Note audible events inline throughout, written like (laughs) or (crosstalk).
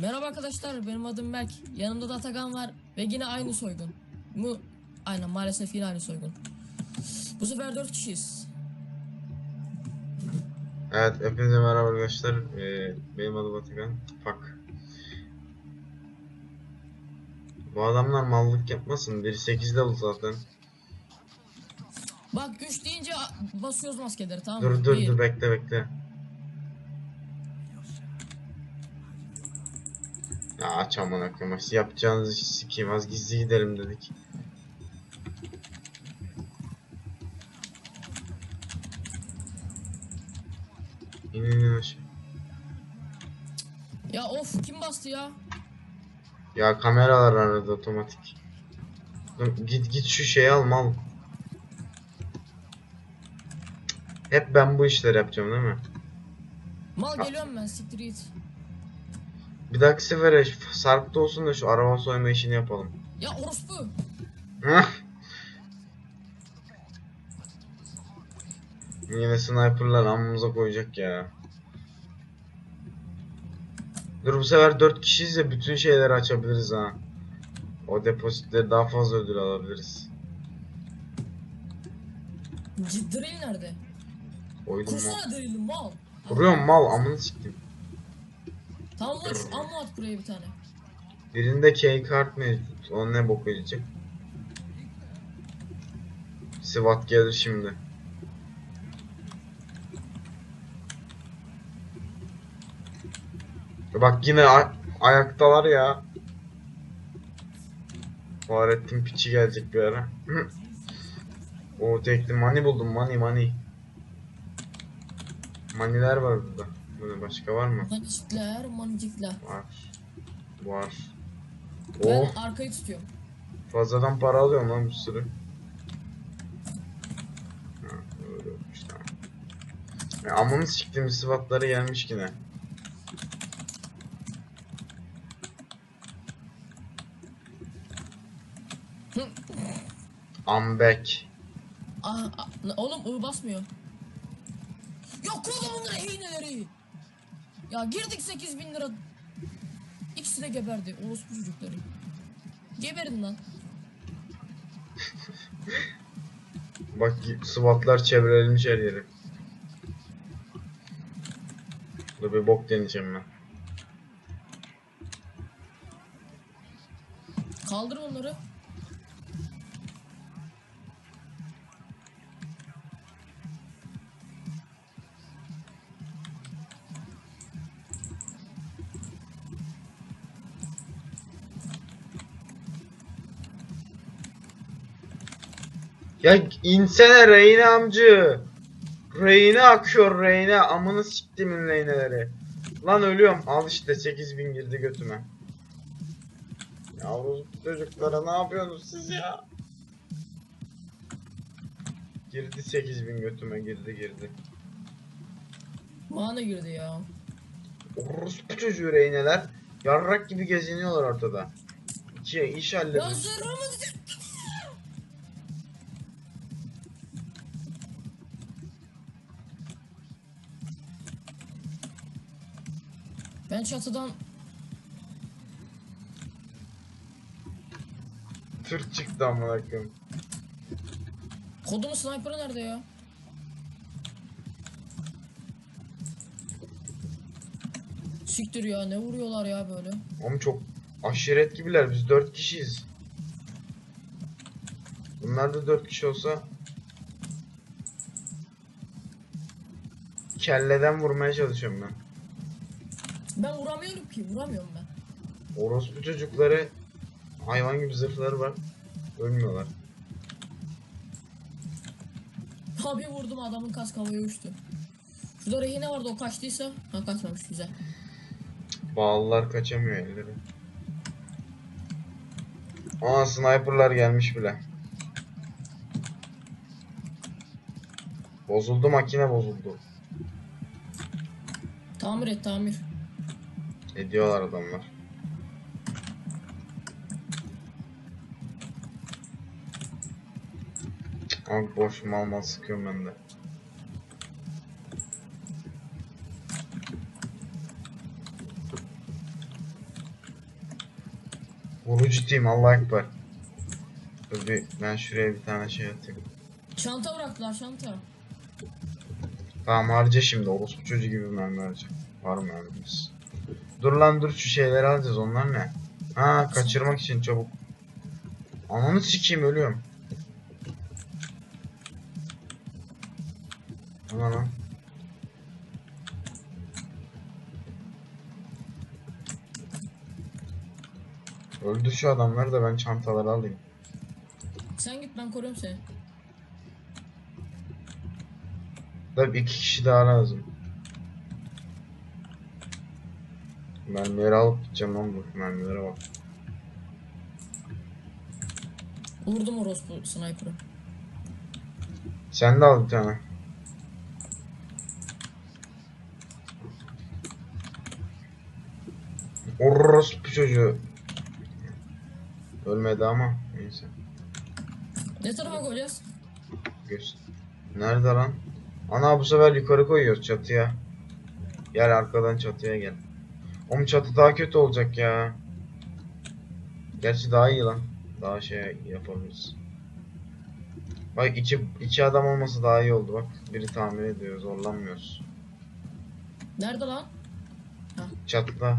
Merhaba arkadaşlar benim adım Berk. Yanımda da Atakan var ve yine aynı soygun. Bu aynen maalesef yine aynı soygun. Bu sefer 4 kişiyiz. Evet, hepinize merhaba arkadaşlar. Ee, benim adım Atakan. Fuck. Bu adamlar mallık yapmasın. Biri 8 level zaten. Bak 3 deyince basıyoruz maskeleri tamam mı? Dur dur Bir. dur bekle bekle. Ya aç amına koyayım. Yapacağınız işi sikeyim. Az gizli gidelim dedik. İn in in aşağı. Ya of kim bastı ya? Ya kameralar aradı otomatik. Git git şu şeyi al mal. Hep ben bu işleri yapacağım değil mi? Mal geliyorum ben siktir git. Bir dahaki sefere Sarp'ta olsun da şu araba soyma işini yapalım. Ya orospu. Yine sniperlar amımıza koyacak ya. Dur bu sefer 4 kişiyiz ya bütün şeyleri açabiliriz ha. O depozitleri daha fazla ödül alabiliriz. Drill nerede? Koydum mal. Drill'i mal. Kuruyorum mal amını siktim. Lan şu ammo at buraya bir tane. Birinde key kart mevcut. O ne bok verecek? SWAT gelir şimdi. Bak yine ay- ayaktalar ya. Fahrettin piçi gelecek bir ara. (laughs) o tekli money buldum money money. Maniler var burada. Burada başka var mı? Manicikler, manicikler. Var. Var. Ben Oh arkayı tutuyorum. fazladan para alıyorum lan bir sürü. Ha, öyle olmuş tamam. Ya, amını siktim sıfatları gelmiş yine. I'm back. Aa, aa, oğlum ı basmıyor. Ya kodumun rehineleri. Ya girdik 8000 lira. İkisi de geberdi. Orospu çocukları. Geberin lan. Bak SWAT'lar çevrilmiş her yeri. Dur bir bok deneyeceğim ben. Kaldır onları. Ya insene Reyne amcı. Reyne akıyor Reyne. Amını siktimin Reyneleri. Lan ölüyorum. Al işte 8000 girdi götüme. Yavru çocuklara ne yapıyorsunuz siz ya? Girdi 8000 götüme girdi girdi. Mana girdi ya. Orospu çocuğu Reyneler. Yarrak gibi geziniyorlar ortada. İki iş halledin. zırhımı Ben çatıdan Türk çıktı amına koyayım. kodumun sniper'ı nerede ya? Siktir ya ne vuruyorlar ya böyle. Oğlum çok aşiret gibiler. Biz dört kişiyiz. Bunlar da dört kişi olsa kelleden vurmaya çalışıyorum ben. Ben vuramıyorum ki vuramıyorum ben. Orospu çocukları hayvan gibi zırhları var. Ölmüyorlar. Abi vurdum adamın kask havaya uçtu. Şurada rehine vardı o kaçtıysa. Ha kaçmamış güzel. Bağlılar kaçamıyor elleri. Aa sniperlar gelmiş bile. Bozuldu makine bozuldu. Tamir et tamir. Ediyorlar adamlar. Abi boş mal mal sıkıyorum ben de. Vurucu ciddiyim Allah ekber. Dur bir ben şuraya bir tane şey atayım. Çanta bıraktılar çanta. Tamam harca şimdi orospu çocuğu gibi mermi harca. Var mı mermimiz? Dur lan dur şu şeyleri alacağız onlar ne? Ha kaçırmak için çabuk. Ananı sikeyim ölüyorum. Ana lan. Öldü şu adamlar da ben çantaları alayım. Sen git ben koruyorum seni. Tabii iki kişi daha lazım. Mermileri alıp gideceğim lan bu mermilere bak. Vurdum orospu sniper'ı. Sen de al bir tane. Orospu çocuğu. Ölmedi ama neyse. Ne tarafa koyacağız? Göz. Nerede lan? Ana bu sefer yukarı koyuyoruz çatıya. Gel arkadan çatıya gel. Oğlum çatı daha kötü olacak ya. Gerçi daha iyi lan. Daha şey yapabiliriz. Bak iki, iki adam olması daha iyi oldu bak. Biri tamir ediyor zorlanmıyoruz. Nerede lan? Çatıda.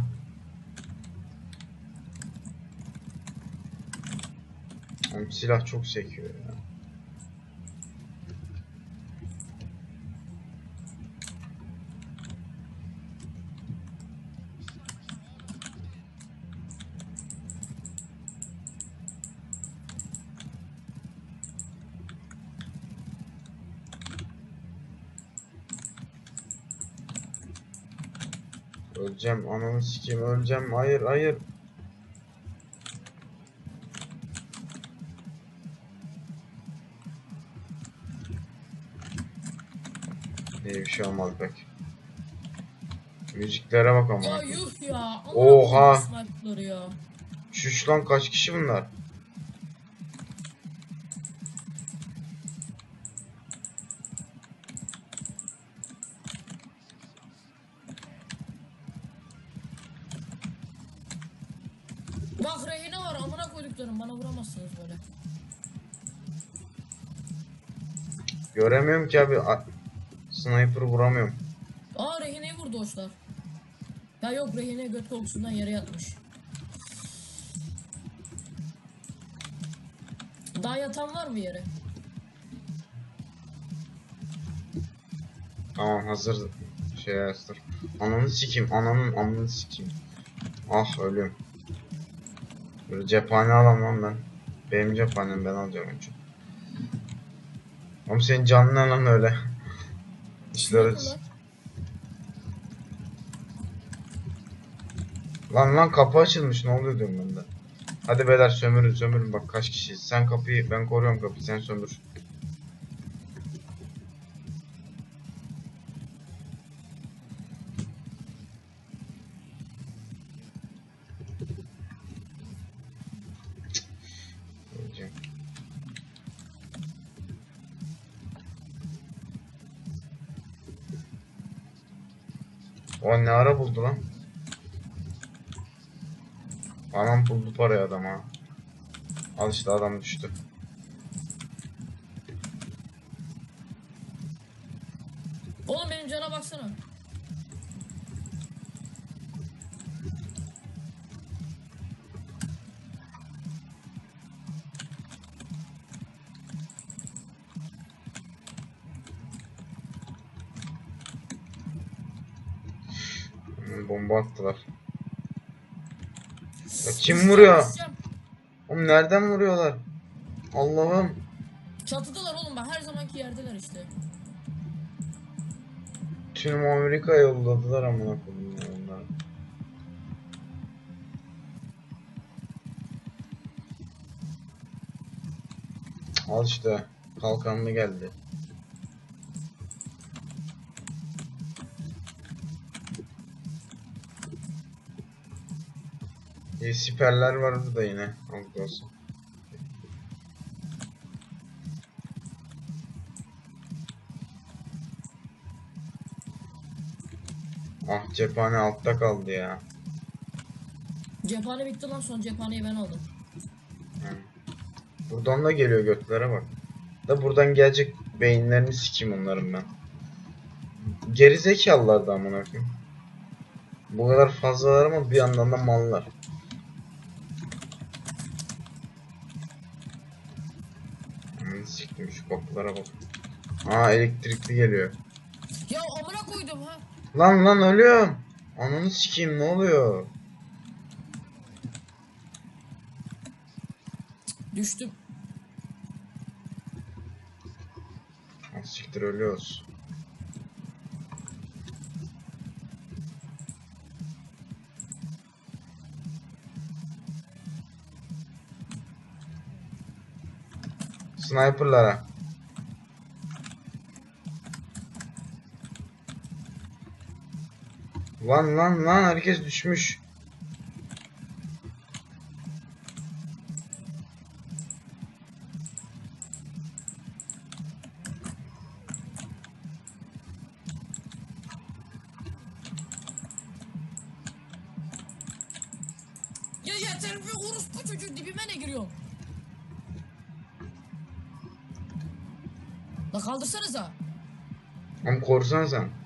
Oğlum silah çok sekiyor ya. Öleceğim ananı sikeyim öleceğim. Hayır hayır. İyi bir şey olmadı pek Müziklere bak ama Ya yuh ya. Amına Oha. Şuş lan kaç kişi bunlar böyle. Göremiyorum ki abi A- Sniper vuramıyorum Aa rehineyi vurdu hoşlar. Ya yok rehine göt kokusundan yere yatmış. Daha yatan var mı yere? Tamam hazır şey hazır Ananı sikeyim ananın amını sikeyim Ah ölüyorum Böyle cephane alam lan ben Benim cephanem ben alacağım önce. Oğlum senin canın ne lan öyle? Lan. Lan lan kapı açılmış. Ne oluyor diyorum ben de. Hadi beyler sömürün sömürün. Bak kaç kişiyiz. Sen kapıyı ben koruyorum kapıyı. Sen sömür buldu lan? Anam buldu parayı adam ha. Al işte adam düştü. Oğlum benim cana baksana. Attılar. Ya kim vuruyor? Oğlum nereden vuruyorlar? Allah'ım. Çatıdalar oğlum bak her zamanki yerdeler işte. Tüm Amerika yolladılar amına koyayım ya onlar. Al işte. Kalkanlı geldi. İyi siperler var burada yine. Az olsun. Ah cephane altta kaldı ya. cephane bitti lan son cephaneyi ben aldım. Buradan da geliyor götlere bak. Da buradan gelecek beyinlerini sikeyim onların ben. Geri zekalılar da amına koyayım. Bu kadar fazlalar ama bir yandan da mallar. Kapılara bak. Aa elektrikli geliyor. Ya amına koydum ha. Lan lan ölüyorum. Ananı sikeyim ne oluyor? Düştüm. Ah, Siktir ölüyoruz. Sniper'lara. Lan lan lan herkes düşmüş. Ya yeter bir orospu çocuğu dibime ne giriyor? La kaldırsanıza. Ama korsan sen.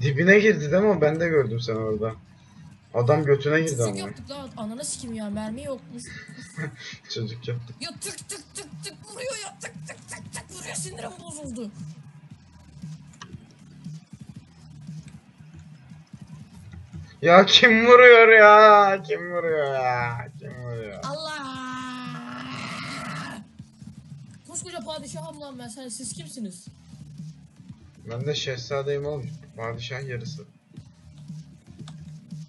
Dibine girdi değil mi? Ben de gördüm sen orada. Adam götüne girdi Tık ama. yaptık la ananı sikim ya mermi yokmuş. (laughs) Çocuk yaptı. Ya tık tık tık tık vuruyor ya tık tık tık tık vuruyor sinirim bozuldu. Ya kim vuruyor ya? Kim vuruyor ya? Kim vuruyor? Allah! Koskoca padişahım lan ben sen siz kimsiniz? Ben de şehzadeyim oğlum. Padişah yarısı.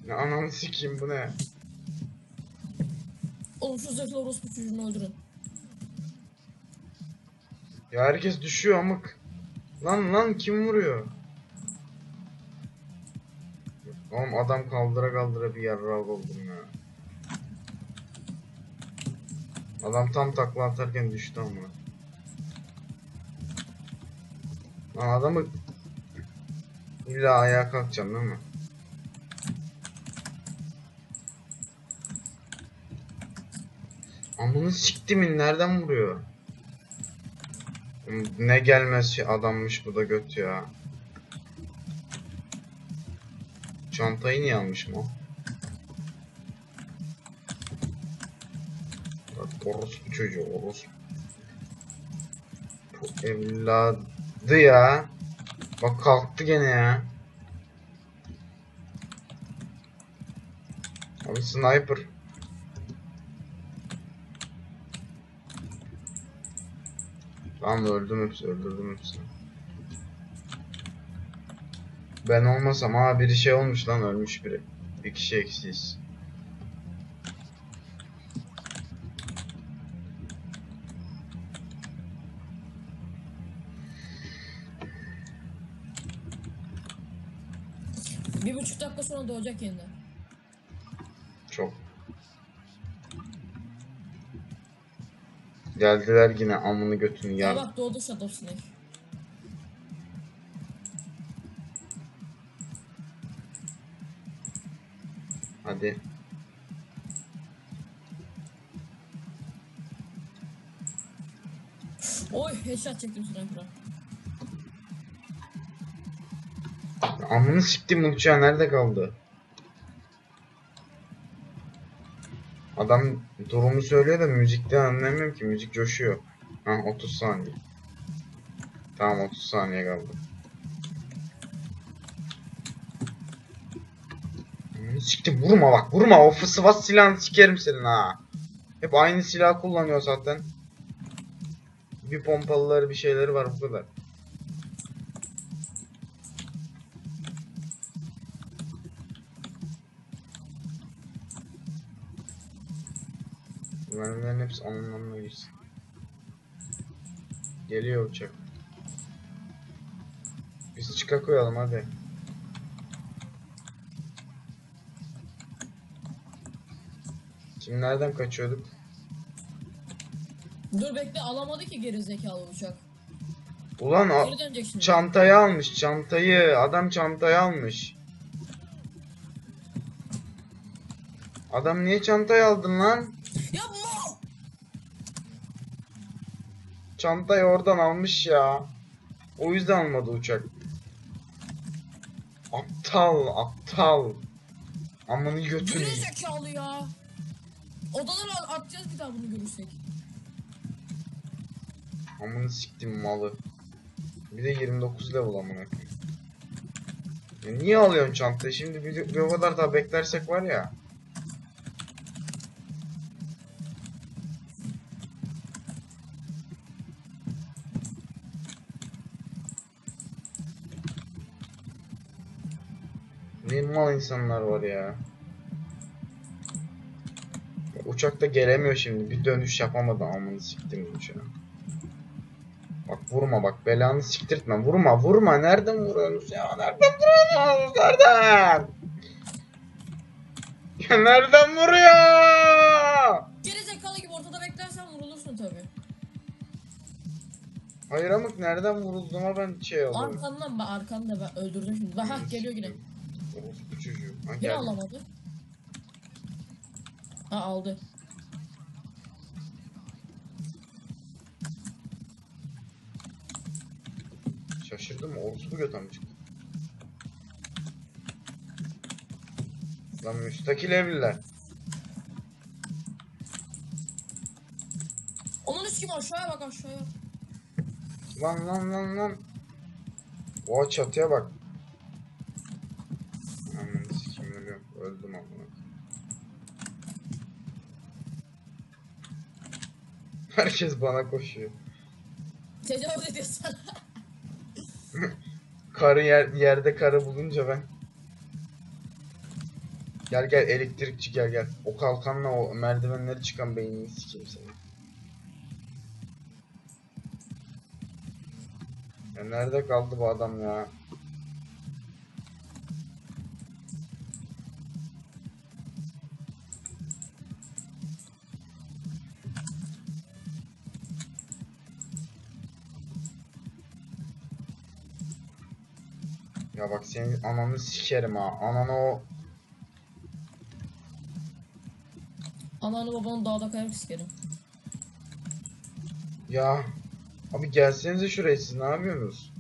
Ne ananı sikeyim bu ne? Oğlum şu zırhlı orospu çocuğunu öldürün. Ya herkes düşüyor amık. Lan lan kim vuruyor? Oğlum adam kaldıra kaldıra bir yarrak oldum ya. Adam tam takla atarken düştü ama. Adamı illa ayağa kalkacağım değil mi? Amını siktimin nereden vuruyor? Ne gelmez adammış bu da göt ya. Çantayı niye almışım o? Bak orospu çocuğu orospu. Bu evladı ya. Bak kalktı gene ya. Abi sniper. Tamam öldüm hepsi öldürdüm hepsini. Ben olmasam ha biri şey olmuş lan ölmüş biri. Bir kişi eksiyiz. Bir buçuk dakika sonra doğacak yeniden. Çok. Geldiler yine amını götünü Ya ya. bak doğdu Shadow Snake. Hadi. Oy headshot çektim sniper'a. Amını siktim uçağı nerede kaldı? Adam durumu söylüyor da müzikten anlamıyorum ki müzik coşuyor. Ha 30 saniye. Tamam 30 saniye kaldı. Siktim vurma bak vurma o fısıvas silahını sikerim senin ha. Hep aynı silah kullanıyor zaten. Bir pompalıları bir şeyleri var bu kadar. Mermilerin hepsi anlamına girsin. Geliyor uçak. Biz çıka koyalım hadi. Şimdi nereden kaçıyorduk? Dur bekle alamadı ki geri zekalı uçak. Ulan a- Geri dönecek şimdi. çantayı almış çantayı. Adam çantayı almış. Adam niye çantayı aldın lan? Ya mal! Çantayı oradan almış ya. O yüzden almadı uçak. Aptal, aptal. Amını götünü. Geri zekalı ya. Odadan atacağız bir daha bunu görürsek. Amını siktim malı. Bir de 29 level amına niye alıyorsun çantayı? Şimdi bir, bir o kadar daha beklersek var ya. Mal insanlar var ya. Uçakta gelemiyor şimdi. Bir dönüş yapamadı amını siktim uçağı. Bak vurma bak belanı siktirtme. Vurma vurma. Nereden vuruyorsunuz ya? Nereden vuruyorsunuz? Nereden? (laughs) Ya nereden vuruyor? Geri zekalı gibi ortada beklersen vurulursun tabi. Hayır amık nereden vurulduğuma ben şey oldum. Arkandan ben arkanda ben öldürdüm şimdi. Bak hah geliyor yine. Orospu çocuğu. Ha Yine geldi. alamadı. Ha aldı. Şaşırdım orospu göt amcık. Lan müstakil evliler. Onun üst gibi aşağıya bak aşağıya. Lan lan lan lan. Oha çatıya bak. Herkes bana koşuyor. Tecavüz ediyor sana. (laughs) Karı yer, yerde karı bulunca ben. Gel gel elektrikçi gel gel. O kalkanla o merdivenleri çıkan beynini sikeyim seni. Ya nerede kaldı bu adam ya? Ya bak senin ananı sikerim ha. Ananı o Ananı babanı dağda kayarak sikerim. Ya abi gelsenize şuraya siz ne yapıyorsunuz?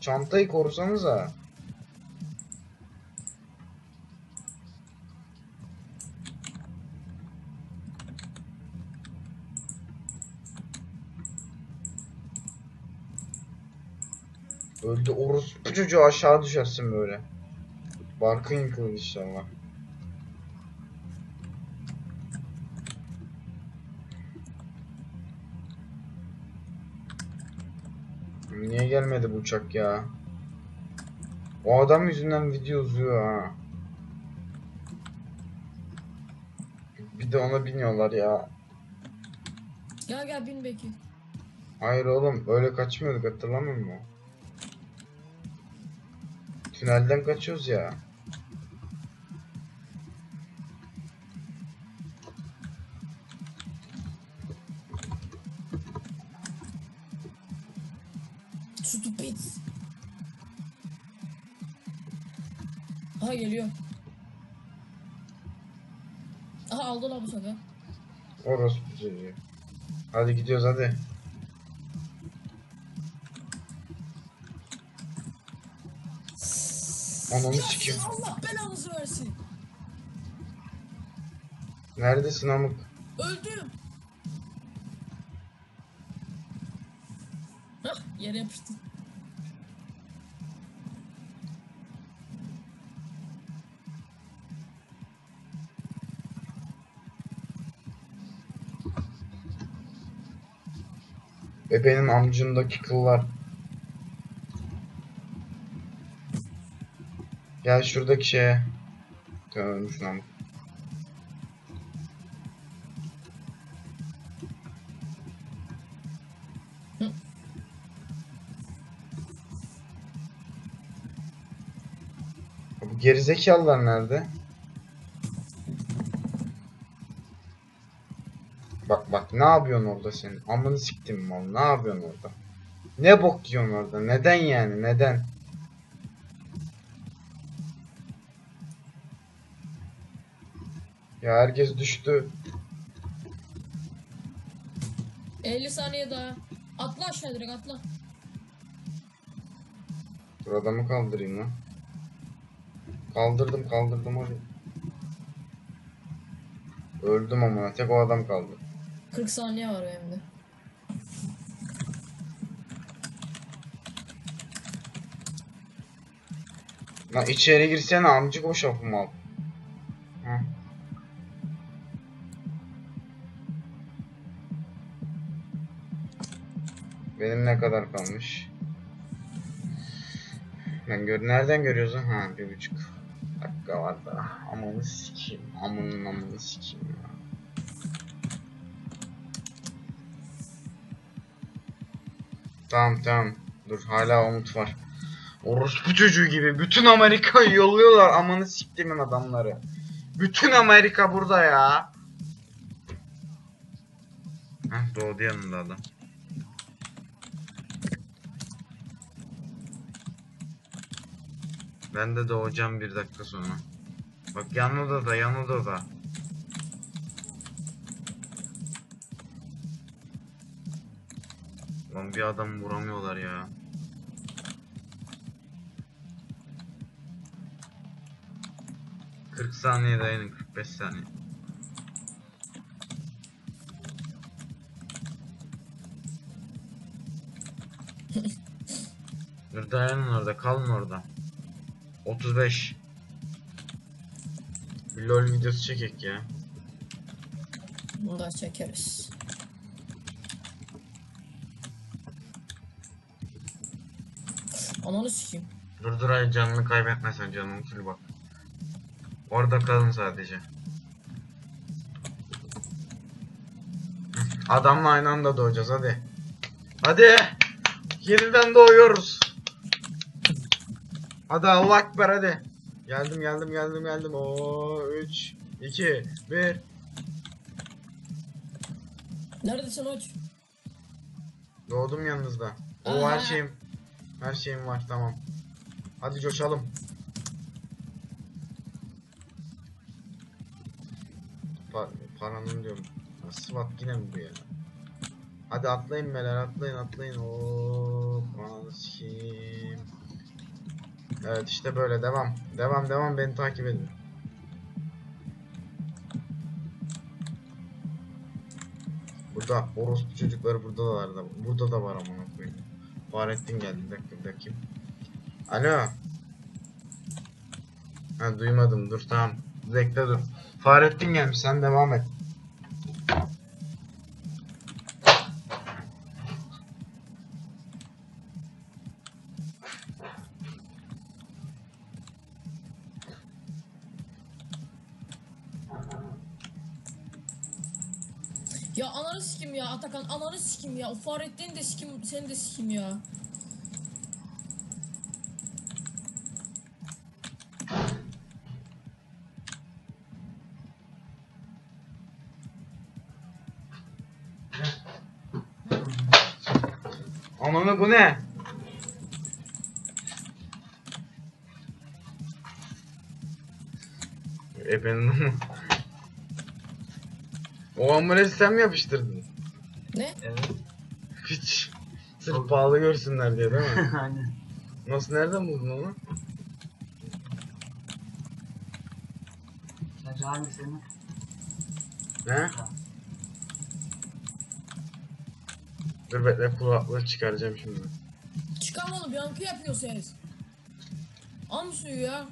Çantayı korusanıza. Öldü orospu çocuğu aşağı düşersin böyle. Barkın yıkılır inşallah. Niye gelmedi bu uçak ya? O adam yüzünden video uzuyor ha. Bir de ona biniyorlar ya. Gel gel bin Bekir. Hayır oğlum öyle kaçmıyorduk hatırlamıyor musun? Tünelden kaçıyoruz ya. Stupid. Aha geliyor. Aha aldı lan bu sefer. Çocuğu. Hadi gidiyoruz hadi. Ananı sikeyim. Allah belanızı versin. Neredesin amık? Öldüm. Hah yere yapıştı. Bebeğin amcındaki kıllar. Gel şuradaki şeye. Lan. Hı. Bu gerizekalılar nerede? Bak bak ne yapıyorsun orada senin? Amını siktim mal. Ne yapıyorsun orada? Ne bok yiyorsun orada? Neden yani? Neden? Ya herkes düştü. 50 saniye daha. Atla aşağı direkt atla. Dur adamı kaldırayım lan. Kaldırdım kaldırdım hadi. Öldüm ama tek o adam kaldı. 40 saniye var benim de. Lan içeri girsene amcık o şafım al. Benim ne kadar kalmış? Ben gör nereden görüyorsun? Ha bir buçuk dakika var daha. Amanı sikeyim. Amanın amanı sikeyim ya. Tamam tamam. Dur hala umut var. Orospu çocuğu gibi bütün Amerika'yı yolluyorlar amanı siktimin adamları. Bütün Amerika burada ya. Heh doğdu yanında adam. Ben de doğacağım bir dakika sonra. Bak yan odada yan odada. Lan bir adam vuramıyorlar ya. Kırk saniye dayanın 45 saniye. Dur dayanın orada kalın orada. 35. Bir lol videosu çekek ya. Bunu da çekeriz. Ananı sikeyim. Dur dur ay canını kaybetme sen canını full bak. Orada kalın sadece. Adamla aynı anda doğacağız hadi. Hadi. Yeniden doğuyoruz. Hadi Allah ekber hadi. Geldim geldim geldim geldim. Oo 3 2 1 Neredesin hoç? Doğdum yanınızda. O Aha. her şeyim her şeyim var tamam. Hadi coşalım. Pa paranın diyorum. SWAT yine mi bu ya? Hadi atlayın beyler atlayın atlayın. Oo, ananı sikeyim. Evet işte böyle devam. Devam devam beni takip edin. Burada orospu çocukları burada da var da burada da var amına koyayım. Fahrettin geldi bir dakika bir dakika. Alo. Ha duymadım dur tamam. Bekle dur. Fahrettin gelmiş sen devam et. Atakan ananı sikim ya. O Fahrettin'i de sikim seni de sikim ya. Ananı bu ne? E benim O amuleti sen mi yapıştırdın? Ne? Evet. Hiç. Sırf pahalı görsünler diye değil mi? (laughs) Aynen. Nasıl nereden buldun onu? Sence hangisini? He? Dur bekle kulaklığı çıkaracağım şimdi. Çıkarma oğlum yankı yapıyor ses. Al mı suyu ya?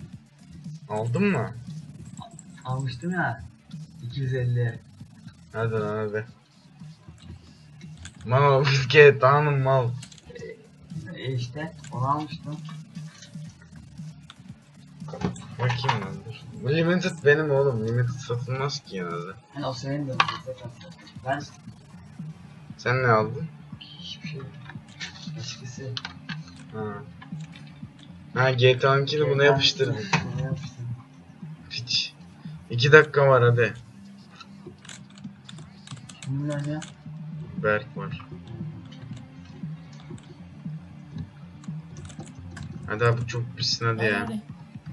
Aldın mı? Almıştım ya. 250. Hadi lan hadi. Mal (laughs) bisiklet tanım mal. E işte onu almıştım. Bakayım lan dur. Bu limited benim oğlum. Limited satılmaz ki genelde. Hani o senin de Ben Sen ne aldın? hiçbir şey Eskisi. Ha. Ha GTA 2'ni buna. Buna yapıştırdım. Piç. 2 dakika var hadi. Kimler ya? Berk var. Hadi abi çok pissin hadi ya. hadi.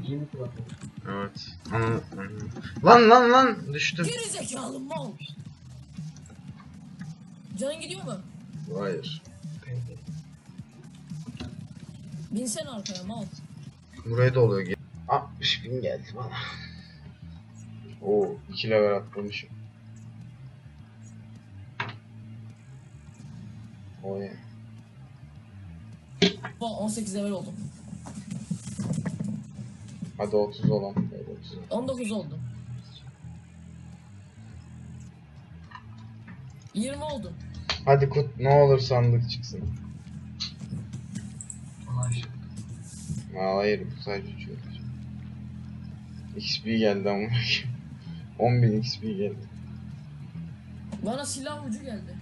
İyi mi kulaklık? Evet. Anladım. Lan lan lan düştüm. Geri zekalı mal. Canın gidiyor mu? Hayır. Peki. Binsene arkaya mal. Buraya da oluyor. Ge- 60 bin geldi bana. Oo 2 level atlamışım. Oy. Bak 18 level oldum. Hadi 30 olan. Hadi 30 olan. 19 oldum. 20 oldum. Hadi kut ne olur sandık çıksın. Hayır. Aa, hayır bu sadece uçuyor. XP geldi ama. (laughs) 10.000 XP geldi. Bana silah ucu geldi.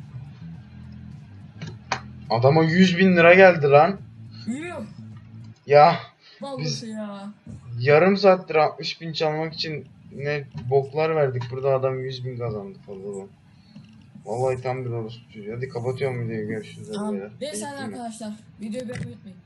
Adama 100 bin lira geldi lan. Yuh. Ya Vallahi ya. yarım saattir 60 bin çalmak için ne boklar verdik. Burada adam 100 bin kazandı fazladan. Vallahi tam bir orospu çocuğu. Hadi kapatıyorum videoyu görüşürüz. Tamam. Neyse arkadaşlar. Videoyu beğenmeyi unutmayın.